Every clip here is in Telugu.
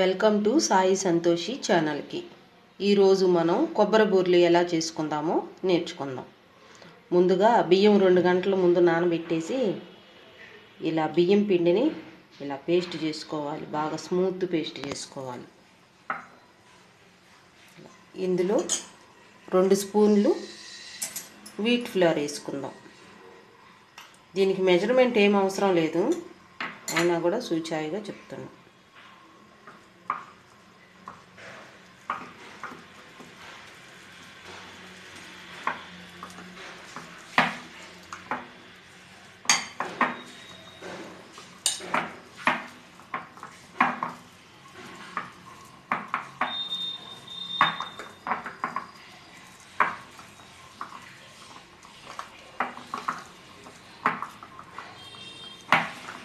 వెల్కమ్ టు సాయి సంతోషి ఛానల్కి. ఈరోజు మనం కొబ్బరి బూర్లు ఎలా చేసుకుందామో నేర్చుకుందాం. ముందుగా బియ్యం రెండు గంటల ముందు నానబెట్టేసి ఇలా బియ్యం పిండిని ఇలా పేస్ట్ చేసుకోవాలి. బాగా స్మూత్ పేస్ట్ చేసుకోవాలి. ఇందులో రెండు స్పూన్లు వీట్ ఫ్లోర్ వేసుకుందాం. దీనికి మెజర్మెంట్ ఏం అవసరం లేదు. అయినా కూడా సూచాయిగా చెప్తున్నాను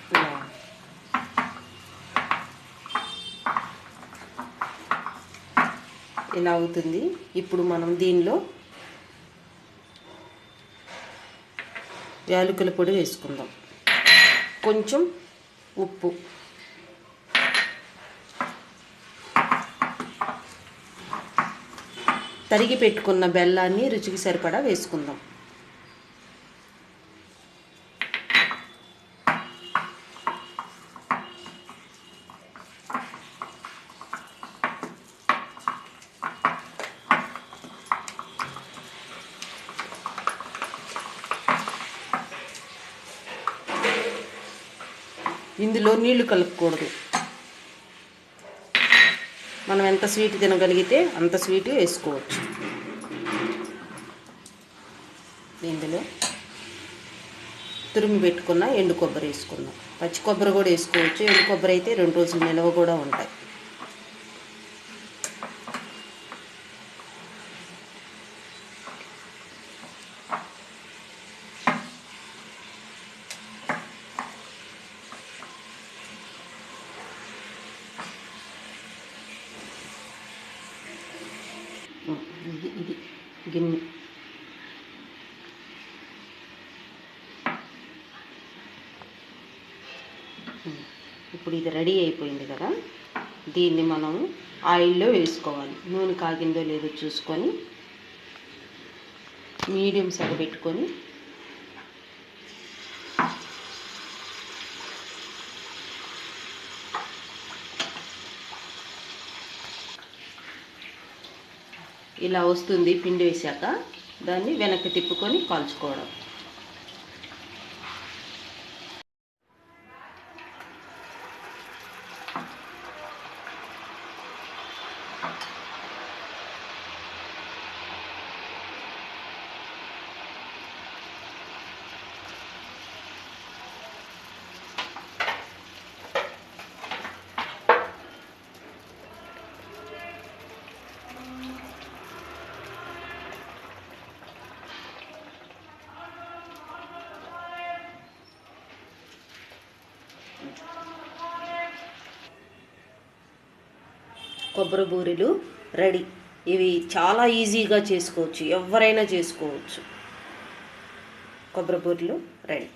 ఇలా ఇలా అవుతుంది. ఇప్పుడు మనం దీనిలో యాలకుల పొడి వేసుకుందాం. కొంచెం ఉప్పు. తరిగి పెట్టుకున్న బెల్లాన్ని రుచికి సరిపడా వేసుకుందాం. ఇందులో నీళ్ళు కలుపుకూడదు. మనం ఎంత స్వీట్ తినగలిగితే అంత స్వీట్ వేసుకోవచ్చు. ఇందులో తురిమి పెట్టుకున్న ఎండు కొబ్బరి వేసుకుందాం. పచ్చి కొబ్బరి కూడా వేసుకోవచ్చు. ఎండు కొబ్బరి అయితే రెండు రోజులు నిల్వ కూడా ఉంటాయి. ఇది ఇది గిన్నె. ఇప్పుడు ఇది రెడీ అయిపోయింది కదా. దీన్ని మనం ఆయిల్లో వేసుకోవాలి. నూనె కాగిందో లేదో చూసుకొని మీడియం సగ పెట్టుకొని ఇలా వస్తుంది పిండి వేసాక దాన్ని వెనక్కి తిప్పుకొని కాల్చుకోవడం. కొబ్బరి బూరెలు రెడీ. ఇవి చాలా ఈజీగా చేసుకోవచ్చు. ఎవరైనా చేసుకోవచ్చు. కొబ్బరి బూరెలు రెడీ.